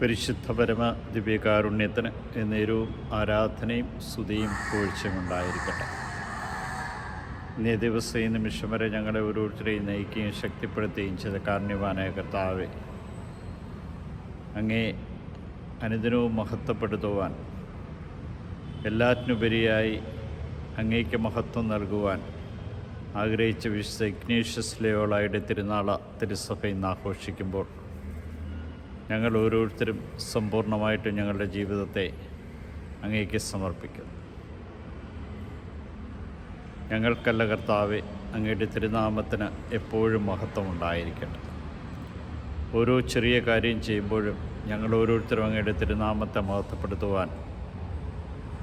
പരിശുദ്ധ പരമ ദിവ്യകാരുണ്യത്തിന് എന്നേരവും ആരാധനയും സ്തുതിയും പൂഴ്ചയും ഉണ്ടായിരിക്കട്ടെ. ഇന്നേ ദിവസം ഈ നിമിഷം വരെ ഞങ്ങളെ ഓരോരുത്തരെയും നയിക്കുകയും ശക്തിപ്പെടുത്തുകയും ചെയ്ത കാരുണ്യവാനായ കർത്താവെ അങ്ങേ അനുദിനവും മഹത്വപ്പെടുത്തുവാൻ എല്ലാറ്റിനുപരിയായി അങ്ങേക്ക് മഹത്വം നൽകുവാൻ ആഗ്രഹിച്ച വിശുദ്ധ ഇഗ്നേഷ്യസ് ലയോളായുടെ തിരുനാള തിരുസഭ ഇന്ന് ആഘോഷിക്കുമ്പോൾ ഞങ്ങൾ ഓരോരുത്തരും സമ്പൂർണമായിട്ടും ഞങ്ങളുടെ ജീവിതത്തെ അങ്ങേക്ക് സമർപ്പിക്കുന്നു. ഞങ്ങൾക്കല്ല കർത്താവെ അങ്ങയുടെ തിരുനാമത്തിന് എപ്പോഴും മഹത്വം ഉണ്ടായിരിക്കട്ടെ ഓരോ ചെറിയ കാര്യം ചെയ്യുമ്പോഴും ഞങ്ങൾ ഓരോരുത്തരും അങ്ങയുടെ തിരുനാമത്തെ മഹത്വപ്പെടുത്തുവാൻ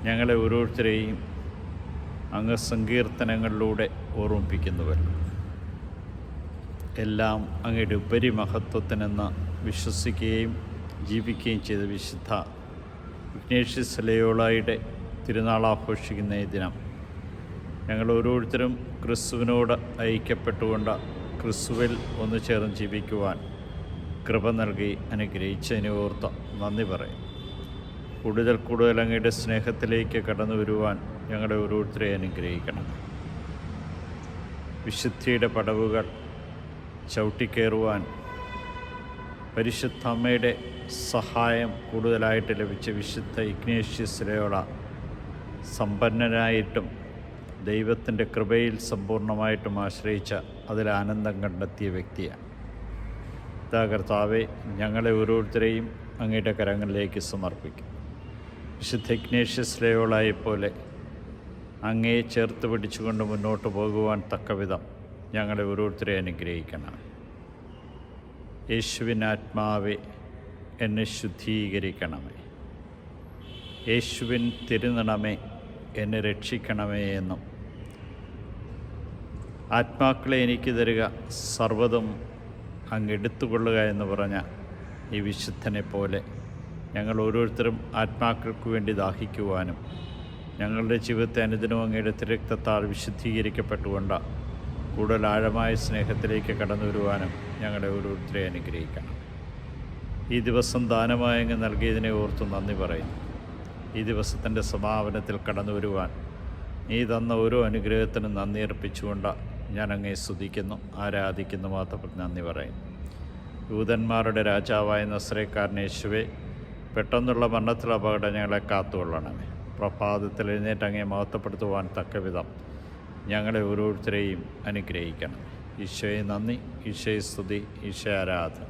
ഞങ്ങളെ ഓരോരുത്തരെയും അങ്ങ് സങ്കീർത്തനങ്ങളിലൂടെ ഓർമ്മിപ്പിക്കുന്നുവല്ലോ. എല്ലാം അങ്ങയുടെ ഉപരിമഹത്വത്തിനെന്ന് വിശ്വസിക്കുകയും ജീവിക്കുകയും ചെയ്ത വിശുദ്ധ വിഘ്നേഷ്യസ് ലയോളായുടെ തിരുനാൾ ആഘോഷിക്കുന്ന ഈ ദിനം. ഞങ്ങൾ ഓരോരുത്തരും ക്രിസ്തുവിനോട് ഐക്യപ്പെട്ടുകൊണ്ട് ക്രിസ്തുവിൽ ഒന്നു ചേർന്ന് ജീവിക്കുവാൻ കൃപ നൽകി അനുഗ്രഹിച്ചതിനെ ഓർത്ത് നന്ദി പറയും. കൂടുതൽ കൂടുതൽ അങ്ങയുടെ സ്നേഹത്തിലേക്ക് കടന്നു വരുവാൻ ഞങ്ങളുടെ ഓരോരുത്തരെ അനുഗ്രഹിക്കണം. വിശുദ്ധിയുടെ പടവുകൾ ചവിട്ടിക്കയറുവാൻ പരിശുദ്ധ അമ്മയുടെ സഹായം കൂടുതലായിട്ട് ലഭിച്ച വിശുദ്ധ ഇഗ്നേഷ്യസിലെയോള സമ്പന്നനായിട്ടും ദൈവത്തിന്റെ കൃപയിൽ സമ്പൂർണമായിട്ടും ആശ്രയിച്ച അതിൽ ആനന്ദം കണ്ടെത്തിയ വ്യക്തിയാണ്. കർത്താവെ ഞങ്ങളെ ഓരോരുത്തരെയും അങ്ങയുടെ കരങ്ങളിലേക്ക് സമർപ്പിക്കും. വിശുദ്ധ ഇഗ്നേഷ്യസ് ലെയോളായെ പോലെ അങ്ങയെ ചേർത്ത് പിടിച്ചുകൊണ്ട് മുന്നോട്ട് പോകുവാൻ തക്കവിധം ഞങ്ങളെ ഓരോരുത്തരെ അനുഗ്രഹിക്കണം. യേശുവിൻ ആത്മാവെ എന്നെ ശുദ്ധീകരിക്കണമേ. യേശുവിൻ തിരുനണമേ എന്നെ രക്ഷിക്കണമേ എന്നും. ആത്മാക്കളെ എനിക്ക് തരിക സർവതും അങ്ങ് എടുത്തുകൊള്ളുക എന്ന് പറഞ്ഞ ഈ വിശുദ്ധനെ പോലെ ഞങ്ങൾ ഓരോരുത്തരും ആത്മാക്കൾക്ക് വേണ്ടി ദാഹിക്കുവാനും ഞങ്ങളുടെ ജീവിതത്തെ അനുദിനവും അങ്ങയുടെ തിരക്തത്താൽ വിശുദ്ധീകരിക്കപ്പെട്ടുകൊണ്ട് കൂടുതൽ ആഴമായ സ്നേഹത്തിലേക്ക് കടന്നു വരുവാനും ഞങ്ങളെ ഓരോരുത്തരെ അനുഗ്രഹിക്കണം. ഈ ദിവസം ദാനമായി അങ്ങ് നൽകിയതിനെ ഓർത്ത് നന്ദി പറയുന്നു. ഈ ദിവസത്തിന്റെ സമാപനത്തിൽ കടന്നു വരുവാൻ നീ തന്ന ഓരോ അനുഗ്രഹത്തിനും നന്ദി അർപ്പിച്ചുകൊണ്ട് ഞാൻ സ്തുതിക്കുന്നു ആരാധിക്കുന്നു മാത്രം നന്ദി പറയുന്നു. യൂതന്മാരുടെ രാജാവായ നസ്രേക്കാരനേശുവെ പെട്ടെന്നുള്ള മരണത്തിലെ അപകടം ഞങ്ങളെ കാത്തുകൊള്ളണമേ. പ്രഭാതത്തിൽ എഴുന്നേറ്റ് അങ്ങേ മഹത്വപ്പെടുത്തുവാൻ തക്കവിധം ഞങ്ങളെ ഓരോരുത്തരെയും അനുഗ്രഹിക്കണം ഈശോയെ നന്ദി ഈശോയെ സ്തുതി ഈശോ ആരാധന.